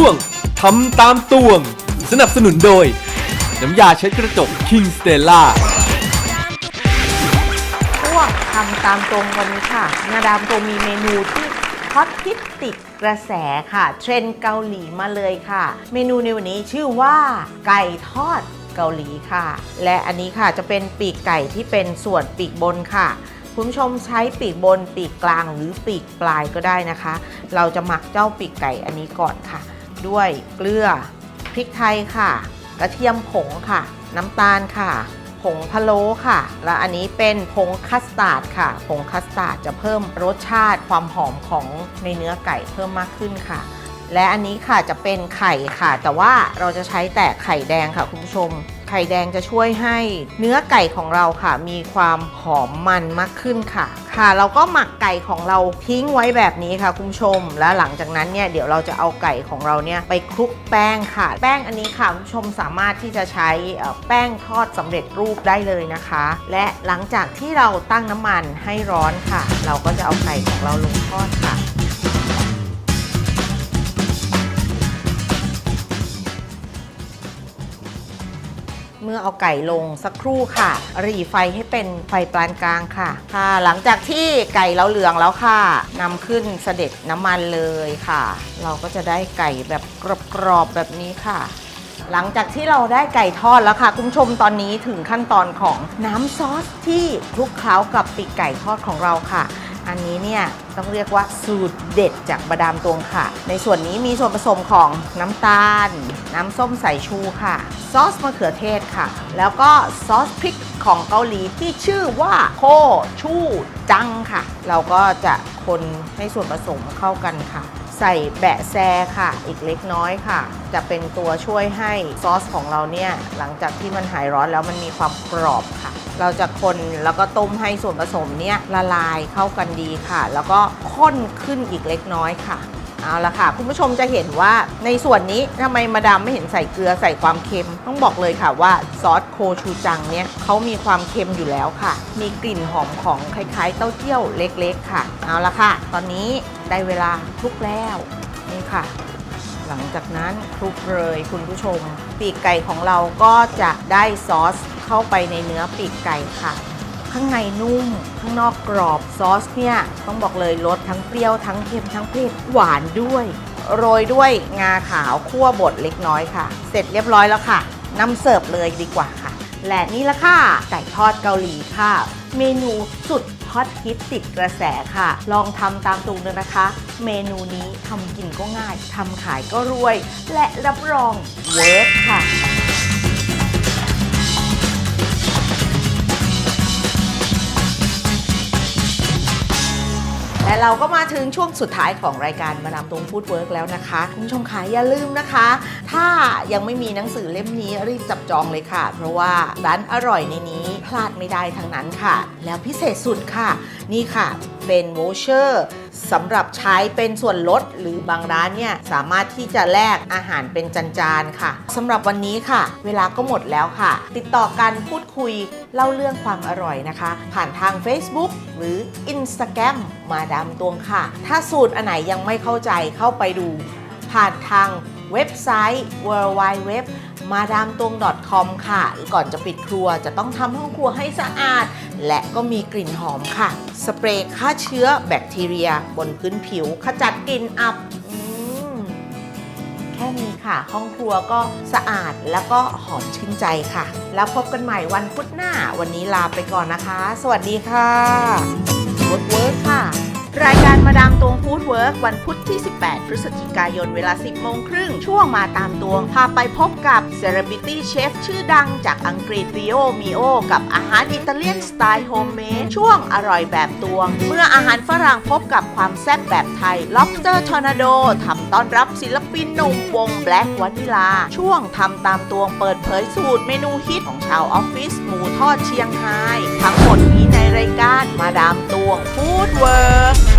ช่วงทำตามตวง สนับสนุนโดย น้ำยาเช็ดกระจก King Stella ช่วงทำตามตรงวันนี้ค่ะนาดามตรงมีเมนูที่ฮอตฮิตติดกระแสค่ะ เทรนด์เกาหลีมาเลยค่ะ เมนูในวันนี้ชื่อว่าไก่ทอดเกาหลีค่ะ และอันนี้ค่ะจะเป็นปีกไก่ที่เป็นส่วนปีกบนค่ะ คุณผู้ชมใช้ปีกบนปีกกลางหรือปีกปลายก็ได้นะคะ เราจะหมักเจ้าปีกไก่อันนี้ก่อนค่ะ ด้วยเกลือ พริกไทยค่ะ กระเทียมผงค่ะ น้ำตาลค่ะ ผงพะโล้ค่ะ และอันนี้เป็นผงคัสตาร์ดค่ะ ผงคัสตาร์ดจะเพิ่มรสชาติความหอมของในเนื้อไก่เพิ่มมากขึ้นค่ะ และอันนี้ค่ะจะเป็นไข่ค่ะ แต่ว่าเราจะใช้แต่ไข่แดงค่ะคุณผู้ชม ไข่แดงจะช่วยให้เนื้อไก่ของเราค่ะ มีความหอมมันมากขึ้นค่ะ ค่ะ เราก็หมักไก่ของเราทิ้งไว้แบบนี้ค่ะคุณผู้ชม แล้วหลังจากนั้นเนี่ยเดี๋ยวเราจะเอาไก่ของเราเนี่ยไปคลุกแป้งค่ะ แป้งอันนี้ค่ะคุณผู้ชมสามารถที่จะใช้แป้งทอดสำเร็จรูปได้เลยนะคะ และหลังจากที่เราตั้งน้ำมันให้ร้อนค่ะ เราก็จะเอาไก่ของเราลงทอดค่ะ เอาไก่ลงสักครู่ค่ะหรี่ไฟให้เป็นไฟปานกลางค่ะ ค่ะ หลังจากที่ไก่เราเหลืองแล้วค่ะนำขึ้นเสด็จน้ำมันเลยค่ะ เราก็จะได้ไก่แบบกรอบๆแบบนี้ค่ะหลังจากที่เราได้ไก่ทอดแล้วค่ะ คุณผู้ชมตอนนี้ถึงขั้นตอนของน้ำซอสที่คลุกเคล้ากับปีกไก่ทอดของเราค่ะ อันนี้เนี่ยต้องเรียกว่าสูตรเด็ดจากบาดามตวงค่ะ ในส่วนนี้มีส่วนผสมของน้ำตาล น้ำส้มสายชูค่ะ ซอสมะเขือเทศค่ะ แล้วก็ซอสพริกของเกาหลีที่ชื่อว่าโคชูจังค่ะ เราก็จะคนให้ส่วนผสมเข้ากันค่ะ ใส่แบะแซค่ะ อีกเล็กน้อยค่ะ จะเป็นตัวช่วยให้ซอสของเราเนี่ยหลังจากที่มันหายร้อนแล้วมันมีความกรอบค่ะ เราจะคนแล้วก็ต้มให้ส่วนผสมเนี่ยละลายเข้ากันดีค่ะ แล้วก็ข้นขึ้นอีกเล็กน้อยค่ะเอาละค่ะ คุณผู้ชมจะเห็นว่าในส่วนนี้ทำไมมาดามไม่เห็นใส่เกลือใส่ความเค็ม ต้องบอกเลยค่ะว่าซอสโคชูจังเนี่ยเขามีความเค็มอยู่แล้วค่ะ มีกลิ่นหอมของคล้ายๆ เต้าเจี้ยวเล็กๆค่ะ เอาละค่ะ ตอนนี้ได้เวลาคลุกแล้วนี่ค่ะ หลังจากนั้นคลุกเลยคุณผู้ชม ปีกไก่ของเราก็จะได้ซอส เข้าไปในเนื้อปีกไก่ค่ะ ข้างในนุ่ม ข้างนอกกรอบซอสเนี่ยต้องบอกเลยรสทั้งเปรี้ยวทั้งเค็มทั้งเผ็ดหวานด้วย โรยด้วยงาขาวคั่วบดเล็กน้อยค่ะ เสร็จเรียบร้อยแล้วค่ะนำเสิร์ฟเลยดีกว่าค่ะ และนี่ละค่ะไก่ทอดเกาหลีค่ะ เมนูสุดฮอตฮิตติดกระแสค่ะ ลองทำตามตูงเลยนะคะ เมนูนี้ทำกินก็ง่ายทำขายก็รวย และรับรองเวิร์กค่ะ เราก็มาถึงช่วงสุดท้ายของรายการมาดามตรงพูดเวิร์กแล้วนะคะคุณผู้ชมคะอย่าลืมนะคะ ถ้ายังไม่มีหนังสือเล่มนี้รีบจับจองเลยค่ะ เพราะว่าร้านอร่อยในนี้พลาดไม่ได้ทั้งนั้นค่ะ แล้วพิเศษสุดค่ะ นี่ค่ะ เป็นโวเชอร์ สำหรับใช้เป็นส่วนลดหรือบางร้านเนี่ยสามารถที่จะแลกอาหารเป็นจานๆค่ะสำหรับวันนี้ค่ะ เวลาก็หมดแล้วค่ะ ติดต่อกันพูดคุยเล่าเรื่องความอร่อยนะคะ ผ่านทาง Facebook หรือ Instagram มาดามตวงค่ะ ถ้าสูตรอันไหนยังไม่เข้าใจเข้าไปดู ผ่านทาง เว็บไซต์ w w w มาดามตวง .com ค่ะ ก่อนจะปิดครัวจะต้องทำห้องครัวให้สะอาด และก็มีกลิ่นหอมค่ะ สเปรย์ฆ่าเชื้อแบคทีเรีย บนพื้นผิว ขจัดกลิ่นอับอแค่นี้ค่ะ ห้องครัวก็สะอาดแล้วก็หอมชื่นใจค่ะ แล้วพบกันใหม่วันพุธหน้า วันนี้ลาไปก่อนนะคะ สวัสดีค่ะ w o r k w o r k ค่ะ รายการมาดามตวงฟู้ดเวิร์กวันพุธที่ 18 พฤศจิกายนเวลา 10 โมงครึ่ง ช่วงมาตามตวง พาไปพบกับเซเลบริตี้เชฟชื่อดังจากอังกฤษริโอมิโอกับอาหารอิตาเลียนสไตล์โฮมเมดช่วงอร่อยแบบตวง เมื่ออาหารฝรั่งพบกับความแซ่บแบบไทย lobster tornado ทำต้อนรับศิลปินหนุ่มวง Black Vanilla ช่วงทำตามตวงเปิดเผยสูตรเมนูฮิตของชาวออฟฟิศหมูทอดเชียงไฮ้ทั้งหมดนี้ในรายการมาดามตวงฟู้ดเวิร์ก